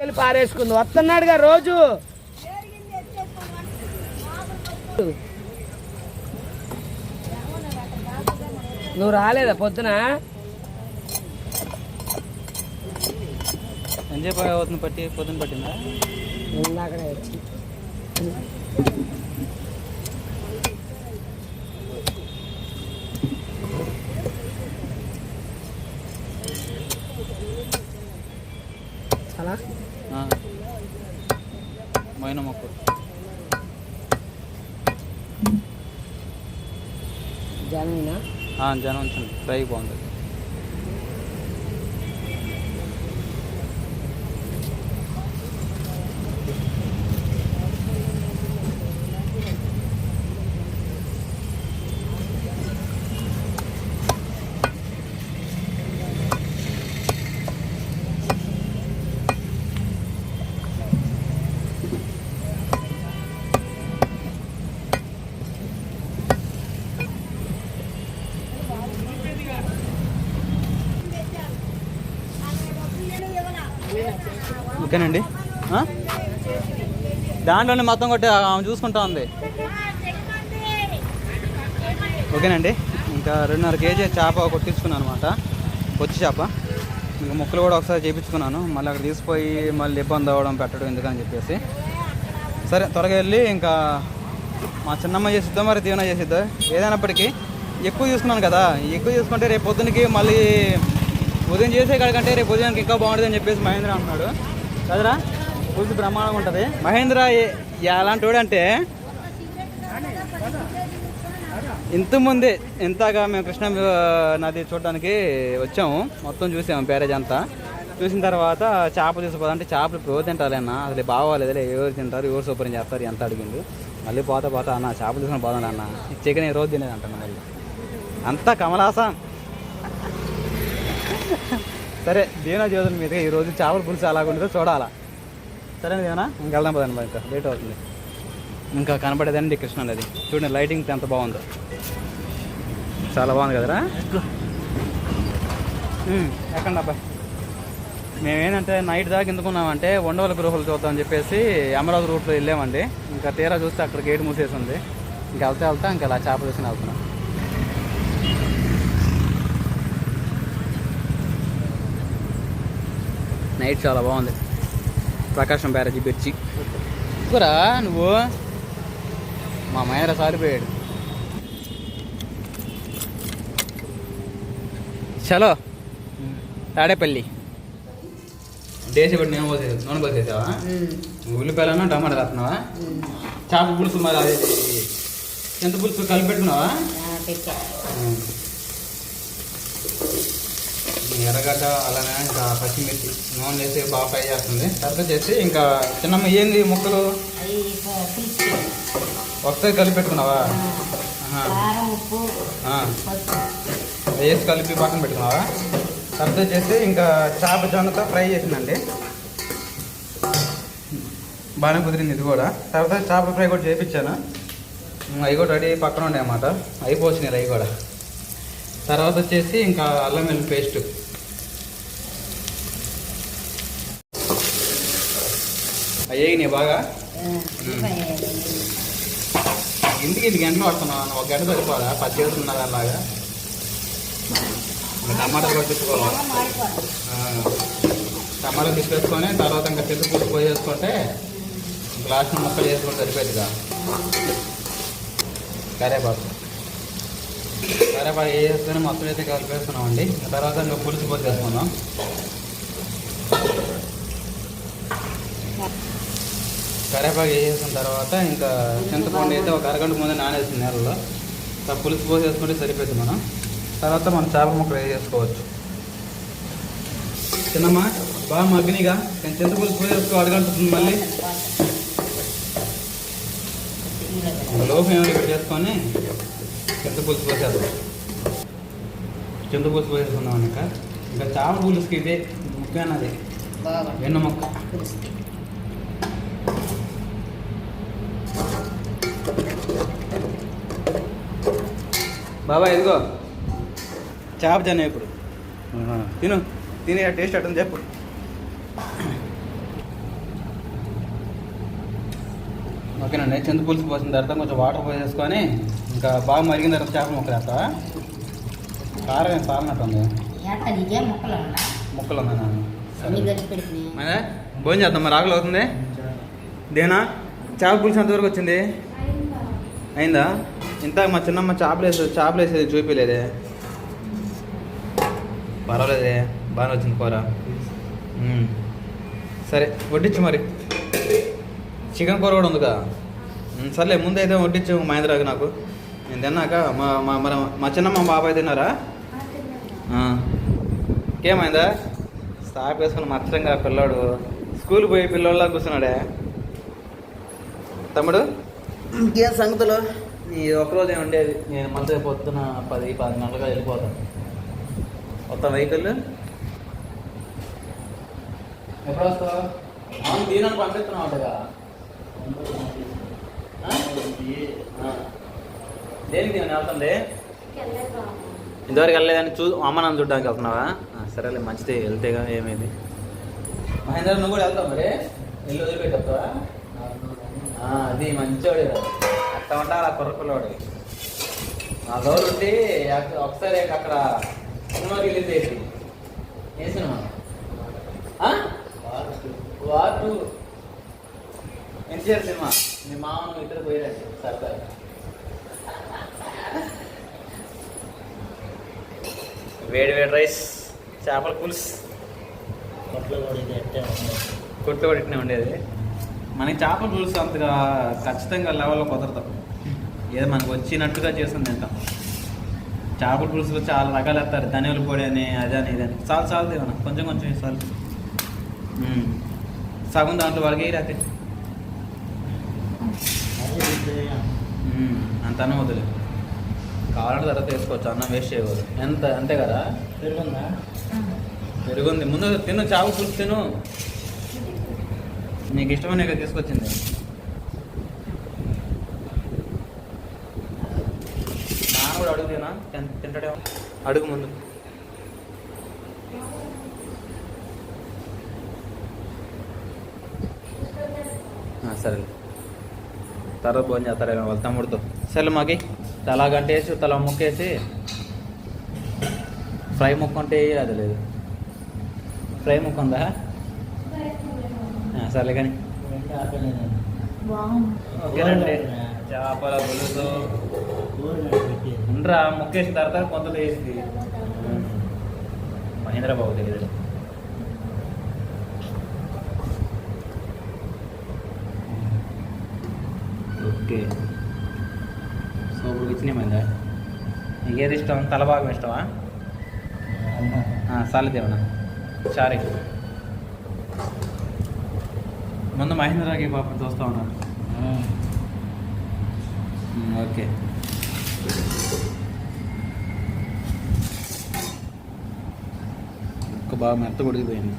వెళ్ళి పారేసుకుంది. వస్తున్నాడుగా రోజు. నువ్వు రాలేదా పొద్దున? అవుతుంది పట్టి పొద్దున పట్టిందా? ఇందాకనే వచ్చి. చాలా మైన మొక్కు జనం ఆ, జనం ఉంచండి ఫ్రై బాగుంటుంది ఓకేనండి. దాంట్లోనే మొత్తం కొట్టి ఆమె చూసుకుంటా ఉంది. ఓకేనండి. ఇంకా రెండున్నర కేజీ చేప కొట్టించుకున్నాను అనమాట వచ్చి చేప. ఇంకా ముక్కలు కూడా ఒకసారి చేయించుకున్నాను మళ్ళీ అక్కడ తీసుకుపోయి మళ్ళీ ఇబ్బంది అవ్వడం పెట్టడం ఎందుకని చెప్పేసి. సరే త్వరగా వెళ్ళి ఇంకా మా చిన్నమ్మ చేసిద్దాం మరి దీవెన చేసిద్దా? ఏదైనప్పటికీ ఎక్కువ చూసుకున్నాను కదా. ఎక్కువ చూసుకుంటే రేపు పొద్దునకి మళ్ళీ ఉదయం చేసే కాడికంటే రేపు ఉదయానికి ఇంకా బాగుంటుంది అని చెప్పేసి మహేంద్ర అంటున్నాడు. కదరా? పులుసు బ్రహ్మాండంగా ఉంటుంది. మహేంద్ర ఎలాంటి వాడు అంటే ఇంతకుముందే ఇంతగా మేము కృష్ణ నది చూడడానికి వచ్చాము. మొత్తం చూసాము బ్యారేజ్ అంతా. చూసిన తర్వాత చేప అంటే చేపలు ఇప్పుడు ఎవరు అసలు బాగోలేదులే ఎవరు తింటారు ఎవరు సూపర్ చేస్తారు ఎంత అడిగింది మళ్ళీ పోతా పోతా అన్న చేప తీసుకుని పోదాం అన్న. చికెన్ ఈ రోజు తినేది అంటున్నా మళ్ళీ. అంతా కమలాసం సరే దీనా జ్యోతుల మీద ఈరోజు చేపల పులుసు అలాగుంటుందో చూడాలా. సరే దీవెన ఇంక వెళ్దాం పదండి మరి ఇంకా. లేట్ అవుతుంది. ఇంకా కనపడేదండి కృష్ణ నది చూడండి లైటింగ్ ఎంత బాగుందో. చాలా బాగుంది కదరా? ఎక్కండి అబ్బాయి మేమేంటంటే నైట్ దాకా ఎందుకున్నామంటే ఉండవల గృహాలు చూద్దామని చెప్పేసి అమరావతి రూట్లో వెళ్ళామండి. ఇంకా తీరా చూస్తే అక్కడ గేట్ మూసేసి ఉంది. ఇంకా వెళ్తే వెళ్తా ఇంకా అలా చేపలు చూసి వెళ్తున్నాం. నైట్ చాలా బాగుంది. ప్రకాశం బ్యారేజీ బెర్చి కూరా నువ్వు. మా మైనర సారిపోయాడు చలో. తాడేపల్లి. డేసి బట్టి నేను పోసేది? నూనె పోసేసావా? ఉల్లిపాయలను టమాటా వేస్తున్నావా చేప పులుసు మరి అది. ఎంత పులుసు కలిపి పెట్టుకున్నావా? ఎర్రగడ్డ అలానే ఇంకా పచ్చిమిర్చి నూనె వేసి బాగా ఫ్రై చేస్తుంది. తర్వాత చేసి ఇంకా చిన్నమ్మ ఏంది ముక్కలు? ఒకసారి కలిపి పెట్టుకున్నావా. వేసి కలిపి పక్కన పెట్టుకున్నావా? తర్వాత చేసి ఇంకా చేప జొన్నతో ఫ్రై చేసిందండి. బాగానే కుదిరింది ఇది కూడా. తర్వాత చేప ఫ్రై కూడా చేయించాను అవి కూడా రెడీ పక్కన ఉండే అన్నమాట. అయిపోవచ్చినాయి అవి కూడా. తర్వాత వచ్చేసి ఇంకా అల్లం వెల్లుల్లి పేస్ట్. అయ్యాయి బాగా? ఇంటికి ఇంటి గంటలు వస్తున్నాను ఒక గంట సరిపోదా? పది చేస్తున్నారు అలాగా ఇంకా టమాటాలు కొట్టించుకోవాలి టమాటాలు తీసుకొచ్చుకొని తర్వాత ఇంకా చెట్టు పూసి పోసేసుకుంటే గ్లాస్ ముక్కలు చేసుకుంటే సరిపోతుందిగా కరేపాకు. కరేపాకు వేసుకొని మొత్తం అయితే కలిపేస్తున్నామండి. తర్వాత ఇంకా పులుసు పోసేసుకుందాం కరేపాకు వేసేసిన తర్వాత ఇంకా చింతపండు అయితే ఒక అరగంట ముందే నానేస్తుంది నీళ్ళలో ఆ పులుసు పోసేసుకుంటే సరిపోయింది మనం. తర్వాత మనం చేప ముక్కలు వేసేసుకోవచ్చు చిన్నమ్మా బాగా మగ్గినిగా. నేను చింత పులుసు పోసేసుకో అడగంటుంది మళ్ళీ. లోపం ఏమైనా ఇక్కడ చేసుకొని చింత పులుసు పోసేస్తాం చింతపూసి పోసేసుకుందాం అనక ఇంకా చామ పులుసుకి ఇదే ముఖ్యమైన అది వెన్న మొక్క. బాబా ఇదిగో. చేప జన ఇప్పుడు. తిను. తిని టేస్ట్ అట్టని చెప్పు. ఓకేనండి చింత పులుసు పోసిన తర్వాత కొంచెం వాటర్ పోసేసుకొని ఇంకా బాగా మరిగిన తర్వాత చేప మొక్క వేస్తావా ఏట నీకే మొక్కలు భోజనం చేద్దాం మరి ఆకలి అవుతుంది? దేనా? చేప పులుసు ఎంతవరకు వచ్చింది? అయిందా? ఇంత మా చిన్నమ్మ చేపలు వేసేది చేపలు వేసేది చూపించలేదే పర్వాలేదే బాగానే వచ్చింది కూర. సరే వడ్డించు మరి. చికెన్ కూర కూడా ఉందిగా. సర్లే ముందైతే వడ్డించు మహేంద్రాకి నాకు. నేను తిన్నాక మా మా మన మా చిన్నమ్మ మా బాబాయ్ తిన్నారా. ఇంకేమైందా? స్టాప్ వేసుకుని మచ్చంగా పిల్లాడు. స్కూల్ పోయి పిల్లోళ్ళ కూర్చున్నాడే. తమ్ముడు? ఇంకేం సంగతులు? నీ ఒకరోజే ఉండేది. నేను మళ్ళీ పొద్దున పది పది గంటలుగా వెళ్ళిపోతాను. మొత్తం వెహికల్ ఎప్పుడు వస్తావు? అవును దీని పంపిస్తున్నావు అంటగా దేనికి దీని వెళ్తుంది? ఇంతవరకు వెళ్ళలేదని చూ అమ్మ నన్ను చూడడానికి వెళ్తున్నావా? ఆ, సరేలే మంచిది వెళ్తేగా ఏమైంది? మహేంద్ర నువ్వు కూడా వెళ్తావు మరి? ఇల్లు వదిలిపెట్టా అది మంచివాడు అట్ట ఉంటా అలా కుర్రపిల్లవాడు నా గౌరవ ఉండి ఒకసారి అక్కడ సినిమా రిలీజ్ అయింది ఏ సినిమా? ఆ? వాటు ఎన్టీఆర్ సినిమా. మీ మామను ఇద్దరు పోయారండి సరదాగా. వేడి వేడి రైస్ చేపల పులుసు. కొట్టు కొట్టినే ఉండేది. మనకి చేపల పులుసు అంతగా ఖచ్చితంగా లెవెల్లో కుదరదు. ఏదో మనకు వచ్చినట్టుగా చేస్తుంది తింటాం. చేపల పులుసులో చాలా రకాలు వేస్తారు. ధనియాల పొడి అని అదని ఇదని చాలు చాలు దేవన కొంచెం కొంచెం చాలు. సగం దాంట్లో వాళ్ళకి రాతే అంత అన్నం వద్దులే. కావాలంటే తర్వాత వేసుకోవచ్చు అన్నం వేస్ట్ చేయకూడదు. ఎంత? అంతే కదా? పెరుగుంది? ముందు తిను చావు పులుసు తిను. నీకు ఇష్టమైన ఇక్కడ తీసుకొచ్చింది. నాన్న కూడా అడుగుదేనా తింటాడే అడుగు ముందు. సరే తర్వాత భోజనం చేస్తారేమో వాళ్ళ తమ్ముడితో. సరే మాకి. తలా గంటేసి తల ముక్కేసి ఫ్రై ముక్క ఉంటే అది లేదు. ఫ్రై ముక్క ఉందా సర్లే కానీ. ఓకేనండి. చేపల పులుసు. ఉండరా ముక్కేసిన తర్వాత కొంత వేసింది మహేంద్రబాబు తెలియదు ఓకే. వచ్చినాయి నీకు ఏది ఇష్టం? తల భాగం ఇష్టమా? సాలిదేవనా చారీ ముందు మహేంద్రకి పాపం చూస్తూ ఉన్నాను ఓకే. ఒక్క బాగా మెత్త ఉడికిపోయింది